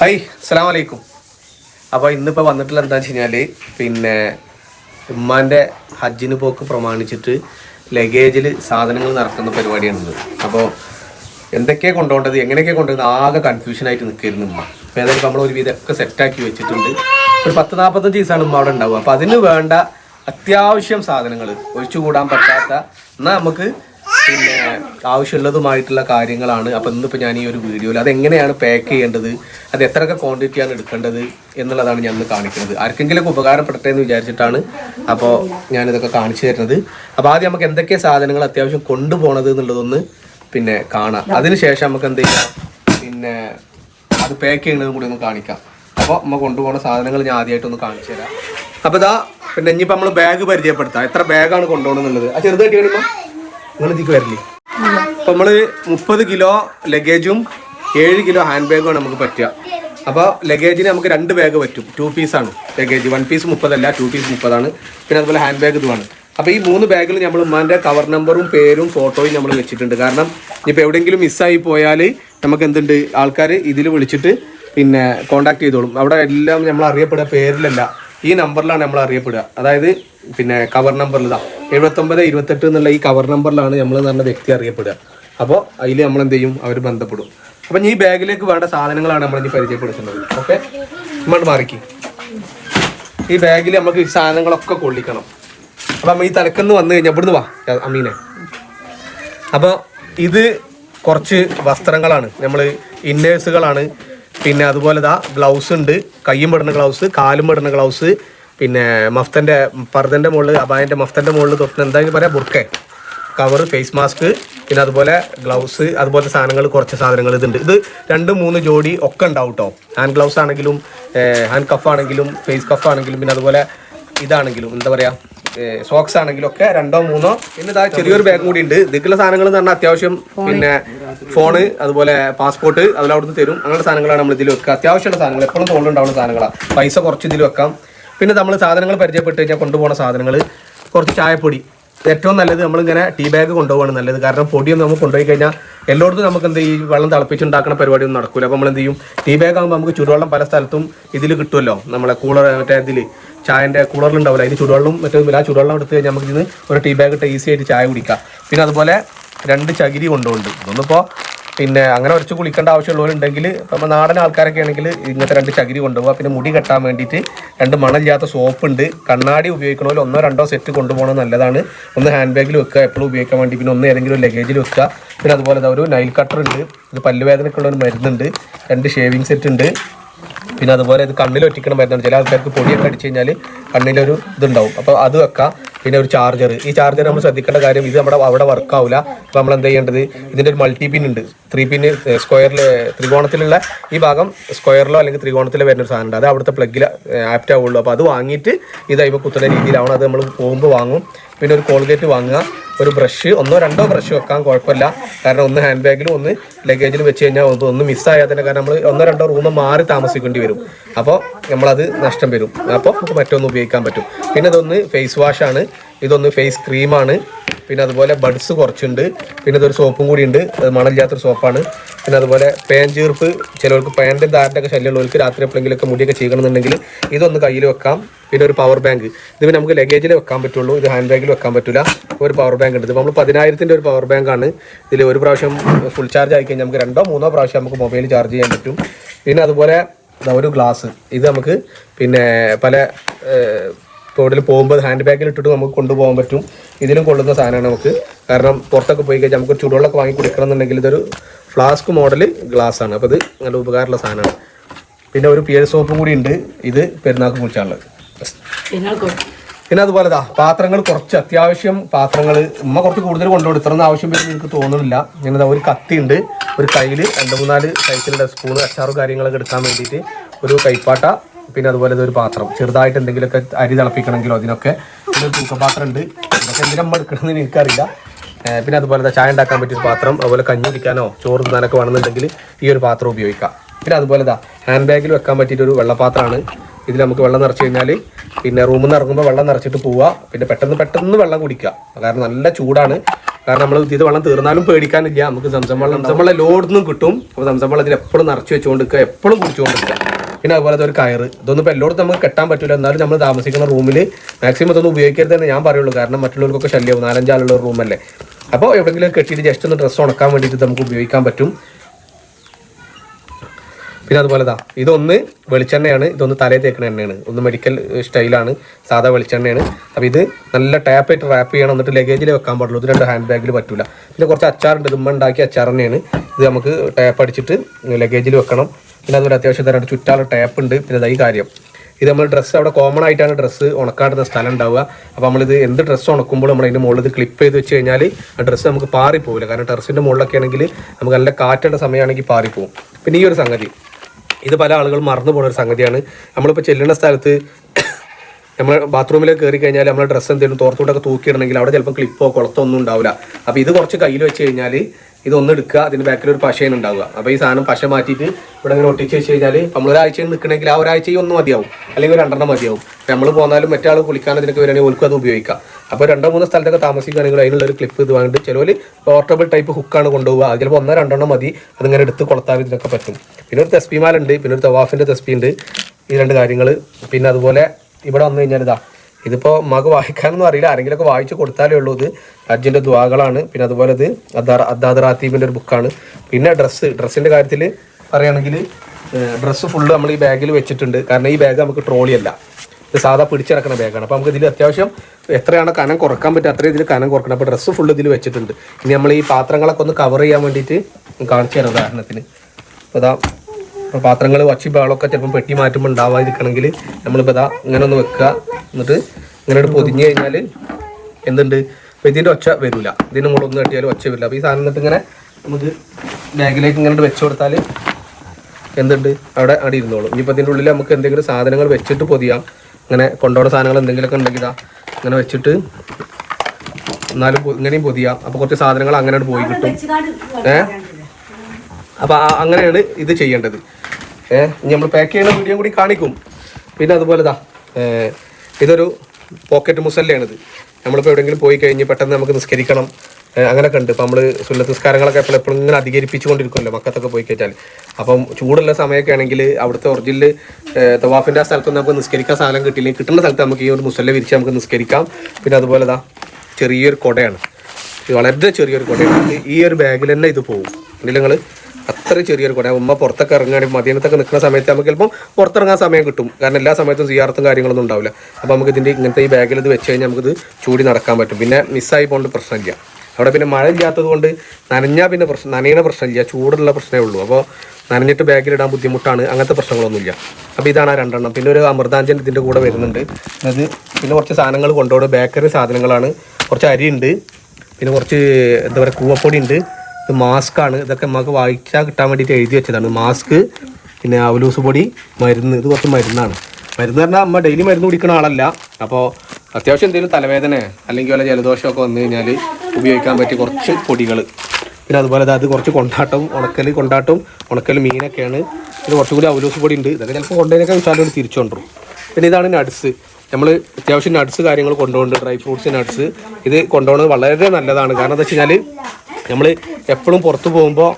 Hi അസ്സാം വലൈക്കും അപ്പോൾ ഇന്നിപ്പോൾ വന്നിട്ടുള്ള എന്താ വെച്ച് കഴിഞ്ഞാൽ പിന്നെ ഉമ്മാന്റെ ഹജ്ജിന് പോക്ക് പ്രമാണിച്ചിട്ട് ലഗേജിൽ സാധനങ്ങൾ നടക്കുന്ന പരിപാടിയാണിത്. അപ്പോൾ എന്തൊക്കെയാണ് കൊണ്ടുപോകേണ്ടത് എങ്ങനെയൊക്കെയാണ് കൊണ്ടുപോകുന്നത് ആകെ കൺഫ്യൂഷനായിട്ട് നിൽക്കായിരുന്നു ഉമ്മ. അപ്പോൾ ഏതായാലും നമ്മൾ ഒരു വിധമൊക്കെ സെറ്റാക്കി വെച്ചിട്ടുണ്ട്. ഒരു പത്ത് നാൽപ്പത്തഞ്ച് ദിവസമാണ് ഉമ്മ അവിടെ ഉണ്ടാവുക. അപ്പോൾ അതിന് വേണ്ട അത്യാവശ്യം സാധനങ്ങൾ ഒഴിച്ചുകൂടാൻ പറ്റാത്ത എന്നാൽ നമുക്ക് പിന്നെ ആവശ്യമുള്ളതുമായിട്ടുള്ള കാര്യങ്ങളാണ്. അപ്പം ഇന്നിപ്പോൾ ഞാൻ ഈ ഒരു വീഡിയോയിൽ അതെങ്ങനെയാണ് പാക്ക് ചെയ്യേണ്ടത്? അത് എത്രയൊക്കെ ക്വാണ്ടിറ്റിയാണ് എടുക്കേണ്ടത് എന്നുള്ളതാണ് ഞാൻ ഇന്ന് കാണിക്കുന്നത്. ആർക്കെങ്കിലുമൊക്കെ ഉപകാരപ്പെടട്ടെ എന്ന് വിചാരിച്ചിട്ടാണ് അപ്പോൾ ഞാനിതൊക്കെ കാണിച്ചു തരുന്നത്. അപ്പോൾ ആദ്യം നമുക്ക് എന്തൊക്കെ സാധനങ്ങൾ അത്യാവശ്യം കൊണ്ടുപോകണത് എന്നുള്ളതൊന്ന് പിന്നെ കാണാം. അതിനുശേഷം നമുക്ക് എന്ത് ചെയ്യാം? പിന്നെ അത് പാക്ക് ചെയ്യുന്നതും കൂടി ഒന്ന് കാണിക്കാം. അപ്പോൾ നമ്മൾ കൊണ്ടുപോകുന്ന സാധനങ്ങൾ ഞാൻ ആദ്യമായിട്ടൊന്ന് കാണിച്ചു തരാം. അപ്പോൾ ഇതാ പിന്നെ ഇനിയിപ്പോൾ നമ്മൾ ബാഗ് പരിചയപ്പെടുത്താം. എത്ര ബാഗാണ് കൊണ്ടുപോകണമെന്നുള്ളത് ആ ചെറുതായിട്ട് കഴിയുമ്പോൾ നിങ്ങൾ ഇതിക്ക് വരില്ലേ നമ്മൾ മുപ്പത് കിലോ ലഗേജും ഏഴ് കിലോ ഹാൻഡ് ബാഗും നമുക്ക് പറ്റുക. അപ്പോൾ ലഗേജിന് നമുക്ക് രണ്ട് ബാഗ് പറ്റും. ടു പീസാണ് ലഗേജ്. വൺ പീസ് മുപ്പതല്ല ടു പീസ് മുപ്പതാണ്. പിന്നെ അതുപോലെ ഹാൻഡ് ബാഗ് ഇതുമാണ്. അപ്പോൾ ഈ മൂന്ന് ബാഗിൽ നമ്മൾ ഉമ്മാന്റെ കവർ നമ്പറും പേരും ഫോട്ടോയും നമ്മൾ വെച്ചിട്ടുണ്ട്. കാരണം ഇപ്പോൾ എവിടെയെങ്കിലും മിസ്സായി പോയാൽ നമുക്ക് എന്തുണ്ട്? ആൾക്കാർ ഇതിൽ വിളിച്ചിട്ട് പിന്നെ കോണ്ടാക്ട് ചെയ്തോളും. അവിടെ എല്ലാം നമ്മൾ അറിയപ്പെടുക. പേരിലല്ല. ഈ നമ്പറിലാണ് നമ്മൾ അറിയപ്പെടുക. അതായത് പിന്നെ കവർ നമ്പറിൽ ഇതാ. എഴുപത്തൊമ്പത് ഇരുപത്തെട്ട് എന്നുള്ള ഈ കവർ നമ്പറിലാണ് നമ്മൾ പറഞ്ഞ വ്യക്തി അറിയപ്പെടുക. അപ്പോൾ അതിൽ നമ്മൾ എന്ത് ചെയ്യും അവർ ബന്ധപ്പെടും. അപ്പം ഈ ബാഗിലേക്ക് വേണ്ട സാധനങ്ങളാണ് നമ്മൾ ഇനി പരിചയപ്പെടുത്തുന്നത്. ഓക്കെ? നമ്മൾ മാറിക്ക്. ഈ ബാഗിൽ നമുക്ക് ഈ സാധനങ്ങളൊക്കെ കൊള്ളിക്കണം. അപ്പം അമ്മ ഈ തലക്കെന്ന് വന്നു കഴിഞ്ഞാൽ ഇവിടുന്ന് വാ അമീനെ. അപ്പോൾ ഇത് കുറച്ച് വസ്ത്രങ്ങളാണ്. നമ്മൾ ഇന്നേഴ്സുകളാണ് പിന്നെ അതുപോലെ ദാ ഗ്ലൗസ് ഉണ്ട്. കയ്യും പെടുന്ന ഗ്ലൗസ് കാലും പെടുന്ന ഗ്ലൗസ് പിന്നെ മഫ്തന്റെ പർദന്റെ മുകളിൽ അബായന്റെ മഫ്തന്റെ മുകളിൽ തൊട്ട് എന്താണെന്ന് പറയാം? ബുർക്കെ. കവർ ഫേസ് മാസ്ക് പിന്നെ അതുപോലെ ഗ്ലൗസ് അതുപോലത്തെ സാധനങ്ങൾ കുറച്ച് സാധനങ്ങൾ ഇതുണ്ട്. ഇത് രണ്ട് മൂന്ന് ജോഡി ഒക്കെ ഉണ്ടാവും കേട്ടോ ഹാൻഡ് ഗ്ലൗസ് ആണെങ്കിലും ഹാൻഡ് കഫ് ആണെങ്കിലും ഫേസ് കഫ് ആണെങ്കിലും പിന്നെ അതുപോലെ ഇതാണെങ്കിലും എന്താ പറയുക സോക്സ് ആണെങ്കിലും ഒക്കെ രണ്ടോ മൂന്നോ പിന്നെ ഇതാ ചെറിയൊരു ബാഗ് കൂടി ഉണ്ട്. ഇതിക്കുള്ള സാധനങ്ങൾ എന്ന് പറഞ്ഞാൽ അത്യാവശ്യം പിന്നെ ഫോണ് അതുപോലെ പാസ്പോർട്ട് അതിൽ അവിടുന്ന് തരും. അങ്ങനത്തെ സാധനങ്ങളാണ് നമ്മൾ ഇതിൽ വെക്കുക. അത്യാവശ്യമുള്ള സാധനങ്ങൾ എപ്പോഴും തോന്നുന്നുണ്ടാവുന്ന സാധനങ്ങളാണ് പൈസ കുറച്ച് ഇതിൽ വെക്കാം. പിന്നെ നമ്മൾ സാധനങ്ങൾ പരിചയപ്പെട്ട് കഴിഞ്ഞാൽ കൊണ്ടുപോകുന്ന സാധനങ്ങൾ കുറച്ച് ചായപ്പൊടി. ഏറ്റവും നല്ലത് നമ്മളിങ്ങനെ ടീ ബാഗ് കൊണ്ടുപോകാണ് നല്ലത്. കാരണം പൊടിയൊന്നും നമുക്ക് കൊണ്ടുപോയി കഴിഞ്ഞാൽ എല്ലായിടത്തും നമുക്ക് എന്ത് ഈ വെള്ളം തിളപ്പിച്ചുണ്ടാക്കുന്ന പരിപാടിയൊന്നും നടക്കില്ല അപ്പോൾ നമ്മൾ എന്ത് ചെയ്യും? ടീ ബാഗ് ആകുമ്പോൾ നമുക്ക് ചുടുവെള്ളം പല സ്ഥലത്തും ഇതിൽ കിട്ടുമല്ലോ നമ്മളെ കൂളർ മറ്റേ ഇതിൽ ചായന്റെ കൂളറിലുണ്ടാവില്ല അതിന് ചുടുവെള്ളം മറ്റേ ആ ചുടുവെള്ളം എടുത്ത് കഴിഞ്ഞാൽ നമുക്ക് ഇത് ഒരു ടീ ബാഗ് ഇട്ട് ഈസി ആയിട്ട് ചായ കുടിക്കാം. പിന്നെ അതുപോലെ രണ്ട് ചകിരി കൊണ്ടുപോകുന്നുണ്ട് ഇതൊന്നിപ്പോൾ പിന്നെ അങ്ങനെ ഉരച്ച് കുളിക്കേണ്ട ആവശ്യമുള്ളവരുണ്ടെങ്കിൽ നമ്മൾ നാടൻ ആൾക്കാരൊക്കെ ആണെങ്കിൽ ഇങ്ങനത്തെ രണ്ട് ചകിരി കൊണ്ടുപോകുക പിന്നെ മുടി കെട്ടാൻ വേണ്ടിയിട്ട് രണ്ട് മണമില്ലാത്ത സോപ്പ് ഉണ്ട്. കണ്ണാടി ഉപയോഗിക്കണമെങ്കിൽ ഒന്നോ രണ്ടോ സെറ്റ് കൊണ്ടുപോകണം നല്ലതാണ്. ഒന്ന് ഹാൻഡ് ബാഗിൽ വെക്കുക എപ്പോഴും ഉപയോഗിക്കാൻ വേണ്ടി. പിന്നെ ഒന്ന് ഏതെങ്കിലും ലഗേജിൽ വെക്കുക. പിന്നെ അതുപോലെ ഒരു നൈൽ കട്ടർ ഉണ്ട്. ഇത് പല്ലുവേദനയ്ക്കുള്ള ഒരു മരുന്നുണ്ട്. രണ്ട് ഷേവിങ് സെറ്റ് ഉണ്ട്. പിന്നെ അതുപോലെ ഇത് കണ്ണിൽ ഒറ്റിക്കണം മരുന്നാണ്. ചില ആൾക്കാർക്ക് പൊടിയൊക്കെ അടിച്ചു കഴിഞ്ഞാൽ കണ്ണിലൊരു ഇതുണ്ടാവും. അപ്പോൾ അത് വെക്കാം. പിന്നെ ഒരു ചാർജർ ഈ ചാർജർ നമ്മൾ ശ്രദ്ധിക്കേണ്ട കാര്യം ഇത് നമ്മുടെ അവിടെ വർക്ക് ആവില്ല അപ്പോൾ നമ്മൾ എന്ത് ചെയ്യേണ്ടത്? ഇതിന്റെ ഒരു മൾട്ടി പിൻ ഉണ്ട്. ത്രീ പിന്ന് സ്ക്വയറിൽ ത്രികോണത്തിലുള്ള ഈ ഭാഗം സ്ക്വയറിലോ അല്ലെങ്കിൽ ത്രികോണത്തിലോ വരുന്ന ഒരു സാധനം ഉണ്ട് അത് അവിടുത്തെ പ്ലഗിൽ ആപ്റ്റ് ആവുള്ളൂ. അപ്പോൾ അത് വാങ്ങിയിട്ട് ഇതായി കുത്തുന്ന രീതിയിലാവണം. അത് നമ്മൾ പോകുമ്പോൾ വാങ്ങും. പിന്നെ ഒരു കോൾഗേറ്റ് വാങ്ങുക ഒരു ബ്രഷ് ഒന്നോ രണ്ടോ ബ്രഷ് വെക്കാൻ കുഴപ്പമില്ല. കാരണം ഒന്ന് ഹാൻഡ് ബാഗിലും ഒന്ന് ലഗേജിലും വെച്ച് കഴിഞ്ഞാൽ ഒന്ന് മിസ്സായാൽ തന്നെ കാരണം നമ്മൾ ഒന്നോ രണ്ടോ റൂമ് മാറി താമസിക്കേണ്ടി വരും. അപ്പോൾ നമ്മളത് നഷ്ടം വരും. അപ്പോൾ നമുക്ക് മറ്റൊന്ന് ഉപയോഗിക്കാൻ പറ്റും. പിന്നെ ഇതൊന്ന് ഫേസ് വാഷാണ് ഇതൊന്ന് ഫേസ് ക്രീമാണ് പിന്നെ അതുപോലെ ബഡ്സ് കുറച്ചുണ്ട്. പിന്നെ ഇതൊരു സോപ്പും കൂടി ഉണ്ട് അത് മണമില്ലാത്തൊരു സോപ്പാണ് പിന്നെ അതുപോലെ പേൻ ചീർപ്പ് ചിലവർക്ക് പാന്റെ ദാരിന്റെ ഒക്കെ ശല്യമുള്ളവർക്ക് രാത്രി എപ്പോഴെങ്കിലുമൊക്കെ മുടിയൊക്കെ ചെയ്യണമെന്നുണ്ടെങ്കിൽ ഇതൊന്ന് കയ്യിൽ വെക്കാം. പിന്നെ ഒരു പവർ ബാങ്ക് ഇത് പിന്നെ നമുക്ക് ലഗേജിൽ വെക്കാൻ പറ്റുള്ളൂ. ഇത് ഹാൻഡ് ബാഗിൽ വെക്കാൻ പറ്റില്ല ഒരു പവർ ബാങ്ക് ഉണ്ട്. നമ്മൾ പതിനായിരത്തിന്റെ ഒരു പവർ ബാങ്ക് ആണ്. ഇതിൽ ഒരു പ്രാവശ്യം ഫുൾ ചാർജ് ആയി കഴിഞ്ഞാൽ നമുക്ക് രണ്ടോ മൂന്നോ പ്രാവശ്യം നമുക്ക് മൊബൈൽ ചാർജ് ചെയ്യാൻ പറ്റും. പിന്നെ അതുപോലെ ഒരു ഗ്ലാസ് ഇത് നമുക്ക് പിന്നെ പല റോഡിൽ പോകുമ്പോൾ ഹാൻഡ് ബാഗിൽ ഇട്ടിട്ട് നമുക്ക് കൊണ്ടുപോകാൻ പറ്റും. ഇതിലും കൊള്ളുന്ന സാധനമാണ് നമുക്ക്. കാരണം പുറത്തൊക്കെ പോയി കഴിഞ്ഞാൽ നമുക്ക് ചൂടുവെള്ളമൊക്കെ വാങ്ങി കുടിക്കണം എന്നുണ്ടെങ്കിൽ ഇതൊരു ഫ്ലാസ്ക് മോഡൽ ഗ്ലാസ് ആണ്. അപ്പോൾ ഇത് നല്ല ഉപകാരമുള്ള സാധനമാണ്. പിന്നെ ഒരു പിയർ സോപ്പും കൂടി ഉണ്ട്. ഇത് പെരുന്നാൾക്ക് കുളിച്ചാണുള്ളത് പിന്നെ അതുപോലെ താ പാത്രങ്ങൾ കുറച്ച്. അത്യാവശ്യം പാത്രങ്ങൾ ഉമ്മ കുറച്ച് കൂടുതൽ കൊണ്ടുപോകും. ഇത്രയൊന്നും ആവശ്യം വരും എനിക്ക് തോന്നുന്നില്ല. ഇങ്ങനെ ഒരു കത്തി ഉണ്ട്. ഒരു കയ്യിൽ രണ്ട് മൂന്നാൽ സൈസിലുള്ള സ്പൂണ് അച്ചാറും കാര്യങ്ങളൊക്കെ എടുക്കാൻ വേണ്ടിയിട്ട് ഒരു കൈപ്പാട്ട പിന്നെ അതുപോലെ ഇതൊരു പാത്രം. ചെറുതായിട്ട് എന്തെങ്കിലുമൊക്കെ അരി തിളപ്പിക്കണമെങ്കിലോ അതിനൊക്കെ ഒരു തൂക്കപാത്രം ഉണ്ട് ഇതൊക്കെ എന്തിനാ നമ്മൾ എടുക്കണമെന്ന് എനിക്കറിയില്ല. പിന്നെ അതുപോലെ ചായ ഉണ്ടാക്കാൻ പറ്റിയൊരു പാത്രം അതുപോലെ കഞ്ഞി കുടിക്കാനോ ചോറ് തിന്നാനൊക്കെ വേണമെന്നുണ്ടെങ്കിൽ ഈ ഒരു പാത്രം ഉപയോഗിക്കാം. പിന്നെ അതുപോലെ ദാ ഹാൻഡ് ബാഗിൽ വെക്കാൻ പറ്റിയിട്ടൊരു വെള്ളപ്പാത്രമാണ് ഇതിൽ നമുക്ക് വെള്ളം നിറച്ച് കഴിഞ്ഞാൽ പിന്നെ റൂമിൽ നിന്ന് ഇറങ്ങുമ്പോൾ വെള്ളം നിറച്ചിട്ട് പോവുക. പിന്നെ പെട്ടെന്ന് പെട്ടെന്ന് വെള്ളം കുടിക്കുക. കാരണം നല്ല ചൂടാണ്. കാരണം നമ്മൾ ഇത് വെള്ളം തീർന്നാലും പേടിക്കാനില്ല. നമുക്ക് സംസം വെള്ളം സംസം വെള്ളം ലോഡൊന്നും കിട്ടും. അപ്പോൾ സംസം വെള്ളം ഇതിൽ എപ്പോഴും നിറച്ച് വെച്ചുകൊണ്ട് നിൽക്കുക എപ്പോഴും കുടിച്ചുകൊണ്ട് നിൽക്കുക പിന്നെ അതുപോലെ ഒരു കയറ്. ഇതൊന്നും ഇപ്പോൾ എല്ലായിടത്തും നമുക്ക് കെട്ടാൻ പറ്റില്ല എന്നാലും നമ്മൾ താമസിക്കുന്ന റൂമിൽ മാക്സിമം ഇതൊന്നും ഉപയോഗിക്കരുതെന്ന് ഞാൻ പറയുള്ളൂ. കാരണം മറ്റുള്ളവർക്കൊക്കെ ശല്യവും. നാലഞ്ചാളുള്ള റൂമല്ലേ അപ്പോൾ എവിടെയെങ്കിലും കെട്ടിയിട്ട് ജസ്റ്റ് ഒന്ന് ഡ്രസ്സ് ഉണക്കാൻ വേണ്ടിയിട്ട് നമുക്ക് ഉപയോഗിക്കാൻ പറ്റും. പിന്നെ അതുപോലെ താ ഇതൊന്ന് വെളിച്ചെണ്ണയാണ്. ഇതൊന്ന് തലയിൽ തേക്കുന്ന എണ്ണയാണ്. ഒന്ന് മെഡിക്കൽ സ്റ്റൈലാണ് സാധാ വെളിച്ചെണ്ണയാണ്. അപ്പോൾ ഇത് നല്ല ടാപ്പായിട്ട് റാപ്പ് ചെയ്യണം. എന്നിട്ട് ലഗേജിൽ വെക്കാൻ പാടുള്ളൂ. ഇത് രണ്ട് ഹാൻഡ് ബാഗിൽ പറ്റില്ല പിന്നെ കുറച്ച് അച്ചാറുണ്ട്. ഇതുമ്മ ഉണ്ടാക്കിയ അച്ചാർ തന്നെയാണ്. ഇത് നമുക്ക് ടാപ്പ് അടിച്ചിട്ട് ലഗേജിൽ വെക്കണം. പിന്നെ അതുപോലെ അത്യാവശ്യം തരാണ്ട് ചുറ്റാല ടാപ്പ് ഉണ്ട്. പിന്നെ ഇതാ ഈ കാര്യം. ഇത് നമ്മൾ ഡ്രസ്സ് അവിടെ കോമൺ ആയിട്ടാണ് ഡ്രസ്സ് ഉണക്കാടുന്ന സ്ഥലം ഉണ്ടാവുക. അപ്പോൾ നമ്മളിത് എന്ത് ഡ്രസ്സ് ഉണക്കുമ്പോൾ നമ്മൾ അതിന്റെ മുകളിൽ ഇത് ക്ലിപ്പ് ചെയ്ത് വെച്ച് കഴിഞ്ഞാൽ ആ ഡ്രസ്സ് നമുക്ക് പാറിപ്പോവില്ല. കാരണം ടെറസിന്റെ മുകളിലൊക്കെ ആണെങ്കിൽ നമുക്ക് നല്ല കാറ്റുള്ള സമയമാണെങ്കിൽ പാറിപ്പോവും. പിന്നെ ഈ ഒരു സംഗതി. ഇത് പല ആളുകൾ മറന്നു പോകുന്ന ഒരു സംഗതിയാണ്. നമ്മളിപ്പോൾ ചെല്ലുന്ന സ്ഥലത്ത് നമ്മൾ ബാത്റൂമിലേക്ക് കയറി കഴിഞ്ഞാൽ നമ്മൾ ഡ്രസ്സ് എന്തെങ്കിലും തോർത്തോട്ടൊക്കെ തൂക്കിയിടണമെങ്കിൽ അവിടെ ചിലപ്പോൾ ക്ലിപ്പോ കുളത്തോ ഒന്നും ഉണ്ടാവില്ല. അപ്പോൾ ഇത് കുറച്ച് കയ്യിൽ വെച്ച് കഴിഞ്ഞാൽ ഇതൊന്ന് എടുക്കുക അതിന്റെ ബാക്കിൽ ഒരു പശയാണ് ഉണ്ടാവുക. അപ്പോൾ ഈ സാധനം പശ മാറ്റിയിട്ട് ഇവിടെ ഇങ്ങനെ ഒട്ടിച്ച് വെച്ച് കഴിഞ്ഞാൽ നമ്മൾ ഒരാഴ്ച നിൽക്കണമെങ്കിൽ ആ ഒരാഴ്ച ഒന്ന് മതിയാവും. അല്ലെങ്കിൽ ഒരു രണ്ടെണ്ണം മതിയാവും. നമ്മൾ പോന്നാലും മറ്റാൾ കുളിക്കാൻ അതിനൊക്കെ വരികയാണെങ്കിൽ ഓൽക്കും അത് ഉപയോഗിക്കാം. അപ്പോൾ രണ്ടോ മൂന്നോ സ്ഥലത്തൊക്കെ താമസിക്കുകയാണെങ്കിൽ അതിനുള്ള ഒരു ക്ലിപ്പ് ഇത് വാങ്ങിയിട്ട് ചിലവർ പോർട്ടബിൾ ടൈപ്പ് ഹുക്കാണ് കൊണ്ടുപോകുക അത് ചിലപ്പോൾ ഒന്നോ രണ്ടെണ്ണം മതി. അതിങ്ങനെ എടുത്ത് കൊളത്താൻ ഇതിനൊക്കെ പറ്റും. പിന്നെ ഒരു തെസ്പിമാലുണ്ട് പിന്നെ ഒരു തവാഫിന്റെ തെസ്പി ഉണ്ട്. ഈ രണ്ട് കാര്യങ്ങൾ പിന്നെ അതുപോലെ ഇവിടെ വന്നു കഴിഞ്ഞാൽ ഇതാ ഇതിപ്പോൾ മക വായിക്കാനൊന്നും അറിയില്ല. ആരെങ്കിലുമൊക്കെ വായിച്ചു കൊടുത്താലേ ഉള്ളൂ ഇത്. അജിന്റെ ദ്വാകളാണ് പിന്നെ അതുപോലെ ഇത് അദ്ദാർ അദ്ദാദ് റാത്തീബിന്റെ ഒരു ബുക്കാണ്. പിന്നെ ഡ്രസ്സ് ഡ്രസ്സിന്റെ കാര്യത്തിൽ പറയുകയാണെങ്കിൽ ഡ്രസ്സ് ഫുള്ള് നമ്മൾ ഈ ബാഗിൽ വെച്ചിട്ടുണ്ട്. കാരണം ഈ ബാഗ് നമുക്ക് ട്രോളി അല്ല. ഇത് സാധാ പിടിച്ചിറക്കുന്ന ബാഗാണ്. അപ്പോൾ നമുക്ക് ഇതിൽ അത്യാവശ്യം എത്രയാണ് കനം കുറയ്ക്കാൻ പറ്റുക അത്രയും ഇതിൽ കനം കുറക്കണം. അപ്പോൾ ഡ്രസ്സ് ഫുള്ള് ഇതിൽ വെച്ചിട്ടുണ്ട്. ഇനി നമ്മൾ ഈ പാത്രങ്ങളൊക്കെ ഒന്ന് കവർ ചെയ്യാൻ വേണ്ടിയിട്ട് കാണിച്ചു തരാം ഉദാഹരണത്തിന്. അപ്പോൾ ഇതാ ഇപ്പോൾ പാത്രങ്ങൾ വച്ചി ബാളൊക്കെ ചിലപ്പോൾ പെട്ടി മാറ്റുമ്പോൾ ഉണ്ടാവാതിരിക്കണമെങ്കിൽ നമ്മളിപ്പോൾ ഇതാ ഇങ്ങനെ ഒന്ന് വെക്കുക. എന്നിട്ട് ഇങ്ങനെ പൊതിഞ്ഞ് കഴിഞ്ഞാൽ എന്തുണ്ട്? അപ്പോൾ ഇതിന്റെ ഒച്ച വരില്ല. ഇതിന് മുകളിൽ ഒന്ന് കെട്ടിയാലും ഒച്ച വരില്ല. അപ്പോൾ ഈ സാധനം എന്നിട്ട് ഇങ്ങനെ നമുക്ക് ബാഗിലേക്ക് ഇങ്ങനെ വെച്ച് കൊടുത്താൽ എന്തുണ്ട്? അവിടെ അവിടെ ഇരുന്നോളും. ഇനിയിപ്പോൾ ഇതിന്റെ ഉള്ളിൽ നമുക്ക് എന്തെങ്കിലും സാധനങ്ങൾ വെച്ചിട്ട് പൊതിയാം. ഇങ്ങനെ കൊണ്ടുപോകുന്ന സാധനങ്ങൾ എന്തെങ്കിലുമൊക്കെ ഉണ്ടെങ്കിൽ ഇതാ ഇങ്ങനെ വെച്ചിട്ട് എന്നാലും ഇങ്ങനെയും പൊതിയാം. അപ്പോൾ കുറച്ച് സാധനങ്ങൾ അങ്ങനെ പോയി കിട്ടും. ഏഹ് അപ്പോൾ അങ്ങനെയാണ് ഇത് ചെയ്യേണ്ടത്. ഏഹ് നമ്മൾ പാക്ക് ചെയ്യുന്ന വീഡിയോ കൂടി കാണിക്കും. പിന്നെ അതുപോലെ ഇതാ ഇതൊരു പോക്കറ്റ് മുസല്ലയാണിത്. നമ്മളിപ്പോൾ എവിടെയെങ്കിലും പോയി കഴിഞ്ഞ് പെട്ടെന്ന് നമുക്ക് നിസ്കരിക്കണം. അങ്ങനെ അങ്ങനെയൊക്കെ ഉണ്ട്. ഇപ്പം നമ്മൾ സുല്ലത്ത് നിസ്കാരങ്ങളൊക്കെ എപ്പോഴും എപ്പോഴും ഇങ്ങനെ അധികരിപ്പിച്ചുകൊണ്ടിരിക്കുമല്ലോ മക്കത്തൊക്കെ പോയി കഴിഞ്ഞാൽ അപ്പം ചൂടുള്ള സമയമൊക്കെ ആണെങ്കിൽ അവിടുത്തെ ഒറിജിനൽ തവാഫിന്റെ ആ സ്ഥലത്തൊന്നും നമുക്ക് നിസ്കരിക്കാൻ സാധനം കിട്ടില്ല കിട്ടുന്ന സ്ഥലത്ത് നമുക്ക് ഈ ഒരു മുസല്ല വിരിച്ച് നമുക്ക് നിസ്കരിക്കാം. പിന്നെ അതുപോലെ ഇതാ ചെറിയൊരു കൊടയാണ്. വളരെ ചെറിയൊരു കുടയാണ്. ഈ ഒരു ബാഗിൽ തന്നെ ഇത് പോകും അല്ലെങ്കിൽ നിങ്ങൾ അത്ര ചെറിയൊരു കുട. ഉമ്മ പുറത്തൊക്കെ ഇറങ്ങുകയാണെങ്കിൽ മദീനത്തൊക്കെ നിൽക്കുന്ന സമയത്ത് നമുക്ക് ചിലപ്പോൾ പുറത്തിറങ്ങാൻ സമയം കിട്ടും. കാരണം എല്ലാ സമയത്തും സിയാർത്തും കാര്യങ്ങളൊന്നും ഉണ്ടാവില്ല. അപ്പോൾ നമുക്ക് ഇതിന്റെ ഇങ്ങനത്തെ ഈ ബാഗിൽ ഇത് വെച്ച് കഴിഞ്ഞാൽ നമുക്കിത് ചൂടി നടക്കാൻ പറ്റും. പിന്നെ മിസ്സായി പോകേണ്ട പ്രശ്നമില്ല. അവിടെ പിന്നെ മഴ ഇല്ലാത്തത് കൊണ്ട് നനഞ്ഞാൽ പിന്നെ പ്രശ്നം നനയണ പ്രശ്നമില്ല. ചൂടുള്ള പ്രശ്നമേ ഉള്ളൂ. അപ്പോൾ നനഞ്ഞിട്ട് ബാഗിൽ ഇടാൻ ബുദ്ധിമുട്ടാണ്. അങ്ങനത്തെ പ്രശ്നങ്ങളൊന്നുമില്ല. അപ്പോൾ ഇതാണ് ആ രണ്ടെണ്ണം. പിന്നെ ഒരു അമൃതാഞ്ജൻ ഇതിന്റെ കൂടെ വരുന്നുണ്ട്. അത് പിന്നെ കുറച്ച് സാധനങ്ങൾ കൊണ്ടുപോകും. ബേക്കറി സാധനങ്ങളാണ്. കുറച്ച് അരിയുണ്ട്. പിന്നെ കുറച്ച് എന്താ പറയുക കൂവപ്പൊടി ഉണ്ട്. ഇത് മാസ്ക് ആണ്. ഇതൊക്കെ നമുക്ക് വായിച്ചാൽ കിട്ടാൻ വേണ്ടിയിട്ട് എഴുതി വെച്ചതാണ്. മാസ്ക് പിന്നെ അവലൂസ് പൊടി മരുന്ന് ഇത് കുറച്ച് മരുന്നാണ്. മരുന്ന് പറഞ്ഞാൽ അമ്മ ഡെയിലി മരുന്ന് കുടിക്കുന്ന ആളല്ല. അപ്പോൾ അത്യാവശ്യം എന്തെങ്കിലും തലവേദന അല്ലെങ്കിൽ വല്ല ജലദോഷമൊക്കെ വന്നു കഴിഞ്ഞാൽ ഉപയോഗിക്കാൻ പറ്റിയ കുറച്ച് പൊടികൾ പിന്നെ അതുപോലെ അത് കുറച്ച് കൊണ്ടാട്ടം ഉണക്കൽ കൊണ്ടാട്ടം ഉണക്കൽ മീനൊക്കെയാണ്. പിന്നെ കുറച്ചും കൂടി അവലൂസ് പൊടി ഉണ്ട്. ഇതൊക്കെ ചിലപ്പോൾ കൊണ്ടതിനൊക്കെ വിശാലോട് തിരിച്ചു കൊണ്ടുവരും. പിന്നെ ഇതാണ് നട്സ് നമ്മൾ അത്യാവശ്യം നട്സ് കാര്യങ്ങൾ കൊണ്ടുപോകുന്നുണ്ട്. ഡ്രൈ ഫ്രൂട്ട്സ് നട്സ് ഇത് കൊണ്ടുപോകുന്നത് വളരെ നല്ലതാണ്. കാരണം എന്താ വെച്ച് കഴിഞ്ഞാൽ നമ്മൾ എപ്പോഴും പുറത്ത് പോകുമ്പോൾ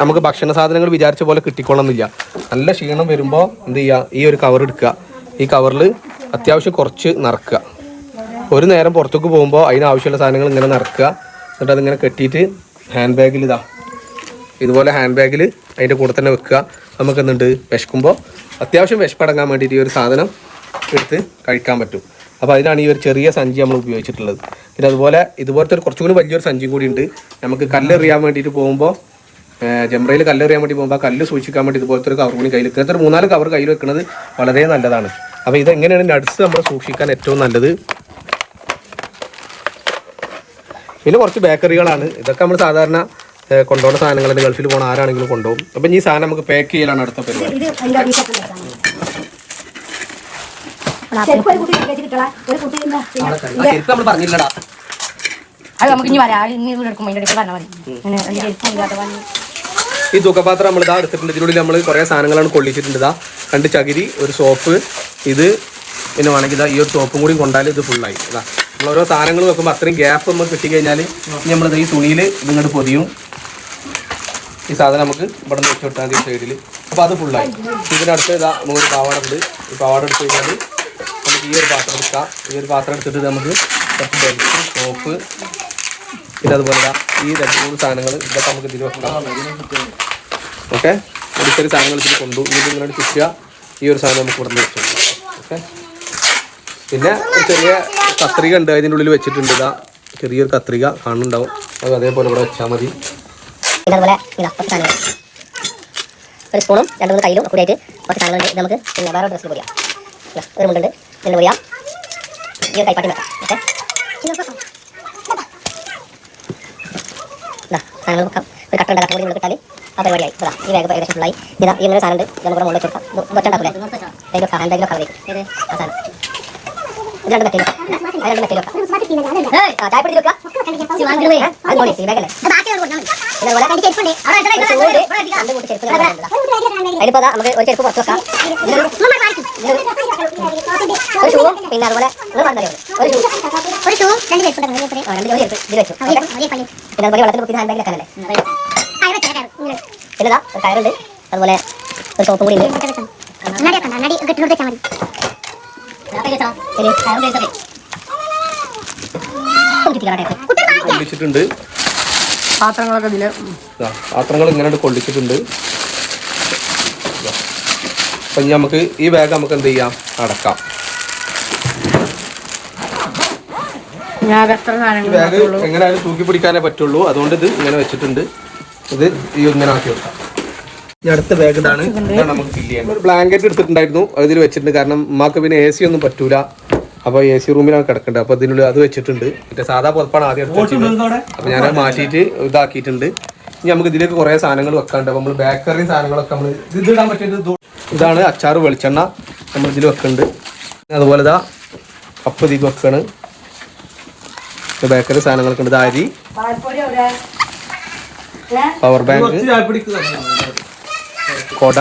നമുക്ക് ഭക്ഷണ സാധനങ്ങൾ വിചാരിച്ച പോലെ കിട്ടിക്കൊള്ളുന്നില്ല നല്ല ക്ഷീണം വരുമ്പോൾ എന്ത് ചെയ്യുക ഈ ഒരു കവർ എടുക്കുക. ഈ കവറിൽ അത്യാവശ്യം കുറച്ച് നിറക്കുക. ഒരു നേരം പുറത്തേക്ക് പോകുമ്പോൾ അതിനാവശ്യമുള്ള സാധനങ്ങൾ ഇങ്ങനെ നിറക്കുക. എന്നിട്ട് അതിങ്ങനെ കെട്ടിയിട്ട് ഹാൻഡ് ബാഗിൽ ഇതാ. ഇതുപോലെ ഹാൻഡ് ബാഗിൽ അതിന്റെ കൂടെ തന്നെ വെക്കുക. നമുക്ക് എന്തുണ്ട് വിശക്കുമ്പോൾ അത്യാവശ്യം വിശപ്പടങ്ങാൻ വേണ്ടിയിട്ട് ഈ ഒരു സാധനം എടുത്ത് കഴിക്കാൻ പറ്റും. അപ്പോൾ അതിനാണ് ഈ ഒരു ചെറിയ സഞ്ചി നമ്മൾ ഉപയോഗിച്ചിട്ടുള്ളത്. പിന്നെ അതുപോലെ ഇതുപോലത്തെ ഒരു കുറച്ചുകൂടി വലിയൊരു സഞ്ചിയും കൂടി ഉണ്ട്. നമുക്ക് കല്ലെറിയാൻ വേണ്ടിയിട്ട് പോകുമ്പോൾ ജംറയിൽ കല്ലെറിയാൻ വേണ്ടി പോകുമ്പോൾ കല്ല് സൂക്ഷിക്കാൻ വേണ്ടി ഇതുപോലത്തെ ഒരു കവർ കൂടി കയ്യിൽ ഇങ്ങനത്തെ ഒരു മൂന്നാൽ കവർ കയ്യിൽ വെക്കുന്നത് വളരെ നല്ലതാണ്. അപ്പോൾ ഇതെങ്ങനെയാണ് നട്സ് നമ്മൾ സൂക്ഷിക്കാൻ ഏറ്റവും നല്ലത്? പിന്നെ കുറച്ച് ബേക്കറികളാണ്. ഇതൊക്കെ നമ്മൾ സാധാരണ കൊണ്ടുപോകുന്ന സാധനങ്ങൾ ഗൾഫിൽ പോകുന്ന ആരാണെങ്കിലും കൊണ്ടുപോകും അപ്പം ഈ സാധനം നമുക്ക് പാക്ക് ചെയ്യലാണ് അടുത്ത പരിപാടി. അത് നമുക്ക് ഇനി വരാം ഇനി ഇവിടെ എടുക്കുമ്പോൾ അതിന്റെ ഇടയ്ക്ക് പറഞ്ഞാൽ മതി അങ്ങനെ അതിന്റെ ചെരുപ്പില്ലാത്ത വന്ന് ഈ തൂക്കപാത്രം നമ്മൾ ഇതാ എടുത്തിട്ടുണ്ട്. ഇതിനുള്ളിൽ നമ്മൾ കുറേ സാധനങ്ങളാണ് കൊള്ളിച്ചിട്ടുണ്ട്. ഇതാ രണ്ട് ചകിരി ഒരു സോപ്പ് ഇത് പിന്നെ വേണമെങ്കിൽ ഇതാ ഈ ഒരു സോപ്പും കൂടി കൊണ്ടാൽ ഇത് ഫുള്ളായി ഇതാ നമ്മൾ ഓരോ സാധനങ്ങൾ വെക്കുമ്പോൾ അത്രയും ഗ്യാപ്പ് നമുക്ക് കിട്ടിക്കഴിഞ്ഞാൽ നമ്മളിത് ഈ തുണിയിൽ ഇതിങ്ങോട്ട് പൊതിയും. ഈ സാധനം നമുക്ക് ഇവിടെ നിന്ന് വെച്ച് കൊടുത്താൽ മതി സൈഡിൽ അപ്പോൾ അത് ഫുള്ളായി ഇതിനടുത്ത് ഇതാ നമ്മൾ പാവാടുണ്ട് ഈ പാവാട എടുത്ത് കഴിഞ്ഞാൽ ഈ ഒരു പാത്രം എടുക്കാം. ഈ ഒരു പാത്രം എടുത്തിട്ട് നമുക്ക് കുറച്ച് ബെൽറ്റ് സോപ്പ് പിന്നെ അതുപോലെ ഈ രണ്ട് മൂന്ന് സാധനങ്ങൾ ഇതൊക്കെ നമുക്ക് ഇതിൽ വെക്കാം. ഓക്കെ? ഒരു സാധനങ്ങൾ ഇതിൽ കൊണ്ടു ഇത് ഇങ്ങനെ ചുറ്റുക. ഈ ഒരു സാധനം നമുക്ക് ഇവിടെ വെച്ചു ഓക്കെ? പിന്നെ ഒരു ചെറിയ കത്രിക ഉണ്ട് അതിന്റെ ഉള്ളിൽ വെച്ചിട്ടുണ്ട് ഇതാ. ചെറിയൊരു കത്രിക കാണുന്നുണ്ടാവും. അത് അതേപോലെ ഇവിടെ വെച്ചാൽ മതി. ഒരു സ്പൂണും രണ്ട് മൂന്ന് കയ്യിലും കൂടിയായിട്ട് കുറച്ച് സാധനങ്ങളുണ്ട്. നമുക്ക് പിന്നെ വേറെ ഡ്രസ്സിൽ ഇതാ, ഒരു മുണ്ടുണ്ട്. പൊടിയാം ഈ ഒരു കൈപ്പാട്ടി വെക്കാം ഓക്കെ? ഇതാ സാധനങ്ങൾ ഒരു കട്ട ഉണ്ട് കട്ട കൂടി നമ്മൾ കിട്ടാൽ ആ പരിപാടിയായി. ഇതാ ഈ വേഗം ഏകദേശം ഫുള്ളായി. ഇതാ ഇങ്ങനെ സാധനം ഉണ്ട് നമുക്ക് മുകളിൽ വെച്ച് കൊടുക്കാം. ഇത് വെച്ചുണ്ടാക്കൂലേ അതിൽ വെക്കാം ഹാൻഡ് ബാഗിലൊക്കെ മതി ആ സാധനം. ഇത് രണ്ട് മെറ്റയിൽ വെക്കാം അത് രണ്ട് മെറ്റയിൽ വെക്കാം ഏയ്, ആ ചായപ്പൊടി ഇതിൽ വെക്കാം അത് മതി ഈ ബാഗല്ലേ ഇതുപോലെ ഒരു ചൂട്, രണ്ട് കൂട്ട് ചെരുപ്പ് ഞാൻ കൊണ്ടുവരാം. അതിലിപ്പോ ദാ നമുക്ക് ഒരു ചെരുപ്പ് പുറത്ത് വെക്കാം ഇതിലൊരു- ഇതിലൊരു- ഒരു ഷൂവും പിന്നെ അതുപോലെ നിങ്ങൾ പറഞ്ഞല്ലോ ഒരു ഷൂ ഒരു ഷൂ രണ്ട് ചെരുപ്പ് ആ, രണ്ട് ജോഡി ചെരുപ്പ് ഇതിൽ വെച്ചു ഓക്കേ? പിന്നെ അതുപോലെ വെള്ളത്തിൽ കുത്തി ഹാൻഡ് ബാഗിൽ വെക്കാനല്ലേ പിന്നെ ഇതാ ഒരു കയറുണ്ട് അതുപോലെ ഒരു സോപ്പും കൂടി ഉണ്ട് കണ്ണാടി കെട്ടിനോട് വെച്ചാൽ മതി ഇനി കയറും തേച്ചൊക്കെ. ഒന്ന് കിട്ടിക്കോട്ടെ. കൊള്ളിച്ചിട്ടുണ്ട്. പാത്രങ്ങളൊക്കെ ഇതിൽ ഇതാ, പാത്രങ്ങൾ ഇങ്ങനെ കൊള്ളിച്ചിട്ടുണ്ട്. അപ്പൊ ഇനി നമുക്ക് ഈ ബാഗ് നമുക്ക് എന്ത് ചെയ്യാം? അടക്കാം. ഈ ബാഗ് എങ്ങനെയായാലും തൂക്കി പിടിക്കാനേ പറ്റുള്ളൂ. അതുകൊണ്ട് ഇത് ഇങ്ങനെ വെച്ചിട്ടുണ്ട്. ഇത് ഈ ഇങ്ങനെ ആക്കി വെക്കാം. അടുത്ത ബാഗ് ഇതാണ്. ഇതാണ് നമുക്ക് ഫില്ല് ചെയ്യാൻ ഒരു ബ്ലാങ്കറ്റ് എടുത്തിട്ടുണ്ടായിരുന്നു. അതിൽ വെച്ചിട്ടുണ്ട്. കാരണം ഉമ്മാക്ക് പിന്നെ എ സി ഒന്നും പറ്റൂല. അപ്പോൾ എ സി റൂമിലാണ് കിടക്കേണ്ടത്. അപ്പോൾ ഇതിനുള്ളിൽ അത് വെച്ചിട്ടുണ്ട്. മറ്റേ സാധാ പുറപ്പാണ് ആദ്യം എടുത്ത് വെച്ചിട്ടുള്ളത്. അപ്പോൾ ഞാൻ മാറ്റിയിട്ട് ഇതാക്കിയിട്ടുണ്ട്. ഇനി നമുക്ക് ഇതിലേക്ക് കുറേ സാധനങ്ങൾ വെക്കാണ്ട് അപ്പോൾ നമ്മൾ ബേക്കറി സാധനങ്ങളൊക്കെ നമ്മൾ ഇത് ഇടാൻ പറ്റിയത് ഇതാണ് അച്ചാർ വെളിച്ചെണ്ണ നമ്മൾ ഇതിൽ വെക്കുന്നുണ്ട്. പിന്നെ അതുപോലെ ഇതാ കപ്പ് ഇതിൽ വെക്കാണ്. ബേക്കറി സാധനങ്ങളൊക്കെ ഉണ്ട്. ഇത് അരി. പവർ ബാങ്ക് കൊട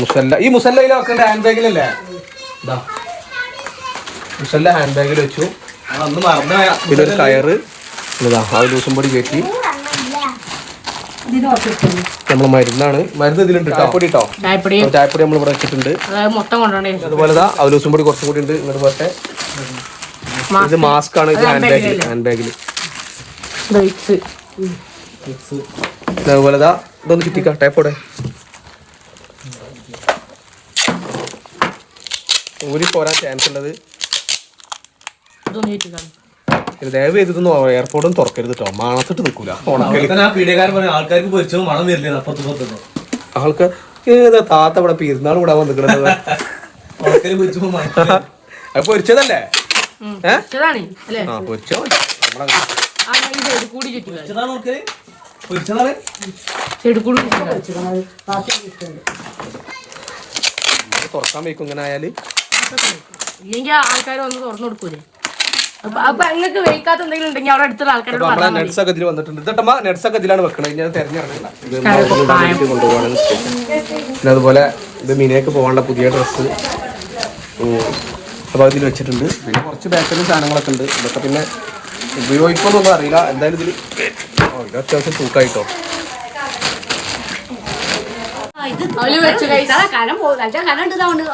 മുസല്ല. ഈ മുസല്ലയിൽ വെക്കേണ്ട ഹാൻഡ് ബാഗിലല്ലേ ഇതാ മുസല്ല ഹാൻഡ് ബാഗിൽ വെച്ചു ഇതൊരു മറന്നു പിന്നെ ഒരു കയറ്. ഇതാ ആ ലൂസും പൊടി കയറ്റി നമ്മൾ മരുന്നാണ്. മരുന്ന് ഇതിലുണ്ട് ചായപ്പൊടി കേട്ടോ ചായപ്പൊടി. ചായപ്പൊടി നമ്മൾ ഇവിടെ വെച്ചിട്ടുണ്ട്. അതായത് മൊത്തം കൊണ്ടുപോകണേ അതുപോലെ അവലൂസും പൊടി കുറച്ചും കൂടി ഉണ്ട്. ഇങ്ങോട്ട് പോട്ടെ. ഇത് മാസ്ക്. ആണ് ഇത് ഹാൻഡ് ബാഗിൽ ഹാൻഡ് ബാഗിൽ അതുപോലെ ഇതാ ഇതൊന്ന് ചുറ്റിക്കാം ടേപ്പോടെ ഊരി പോരാൻ ചാൻസ് ഉള്ളത് ഇത് ദയവ് ചെയ്തിട്ടൊന്നും എയർപോർട്ടും തുറക്കരുത് കേട്ടോ മണത്തിട്ട് നിൽക്കൂല. ആൾക്കാർക്ക് പൊരിച്ചോ മണം വരില്ല? അപ്പുറത്ത് പുറത്തുനിന്ന് ആൾക്ക് ഏതാ താത്ത ഇവിടെ പെരുന്നാൾ കൂടാൻ വന്നിക്കണത് അത് പൊരിച്ചതല്ലേ? ആ പൊരിച്ചോ തുറക്കാൻ വയ്ക്കും ഇങ്ങനെ ആയാൽ. ഇല്ലെങ്കിൽ ആൾക്കാർ വന്ന് തുറന്നു കൊടുക്കൂലേ? അപ്പൊ അപ്പൊ നിങ്ങൾക്ക് വെയിക്കാത്ത എന്തെങ്കിലും ഉണ്ടെങ്കിൽ അവിടെ അടുത്തുള്ള ആൾക്കാരോട് അപ്പൊ നമ്മളെ പറഞ്ഞാൽ നെറ്റ്സ് ഒക്കെ ഇതിൽ വന്നിട്ടുണ്ട്. ഇതട്ടമ്മ നെറ്റ്സ് ഒക്കെ ഇതിലാണ് വെക്കണത്. ഞാൻ തെരഞ്ഞെടുക്കണം ഇത് പിന്നെ അതുപോലെ ഇത് മിനിയൊക്കെ പോകാനുള്ള പുതിയ ഡ്രസ്സ് അപ്പോൾ അതിൽ വെച്ചിട്ടുണ്ട്. പിന്നെ കുറച്ച് ബേക്കറി സാധനങ്ങളൊക്കെ ഉണ്ട്. ഇതൊക്കെ പിന്നെ ഉപയോഗിക്കുമെന്നൊന്നും അറിയില്ല. എന്തായാലും ഇതിൽ ഓ ഇത് അത്യാവശ്യം തൂക്കായിട്ടോ അവർ വെച്ചു കഴിച്ചാൽ കനം പോകും കനം ഉണ്ട് ഇതാ ഉണ്ട്.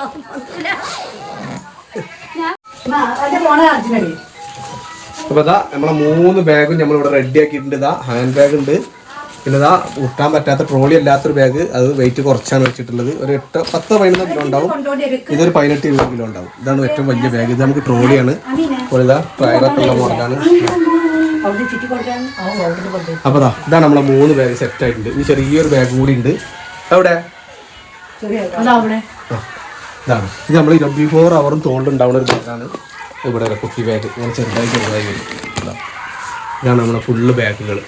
അപ്പോൾ ഇതാ നമ്മളെ മൂന്ന് ബാഗും നമ്മളിവിടെ റെഡി ആക്കിയിട്ടുണ്ട്. ഇതാ ഹാൻഡ് ബാഗ് ഉണ്ട്. പിന്നെ ഇതാ ഊട്ടാൻ പറ്റാത്ത ട്രോളി അല്ലാത്തൊരു ബാഗ് അത് വെയിറ്റ് കുറച്ചാണ് വെച്ചിട്ടുള്ളത്. ഒരു എട്ട് പത്ത് പതിനൊന്ന് കിലോ ഉണ്ടാവും. ഇതൊരു പതിനെട്ട് ഇരുപത് കിലോ ഉണ്ടാവും. ഇതാണ് ഏറ്റവും വലിയ ബാഗ് ഇത് നമുക്ക് ട്രോളിയാണ് അപ്പോൾ ഇതാ ടയറൊക്കെ ഉള്ള മോഡലാണ് അപ്പൊ ഇതാ ഇതാണ് നമ്മളെ മൂന്ന് ബാഗ് സെറ്റ് ആയിട്ടുണ്ട്. ഇനി ചെറിയൊരു ബാഗ് കൂടി ഉണ്ട്. ആ, ഇതാണ്. ഇത് നമ്മൾ ഇരുപത്തി ഫോർ അവറും തോളിലുണ്ടാവുന്ന ഒരു ബാഗാണ് ഇവിടെ കുട്ടി ബാഗ് ഇങ്ങനെ ചെറുതായി ചെറുതായി. ഇതാണ്. നമ്മുടെ ഫുള്ള് ബാഗുകൾ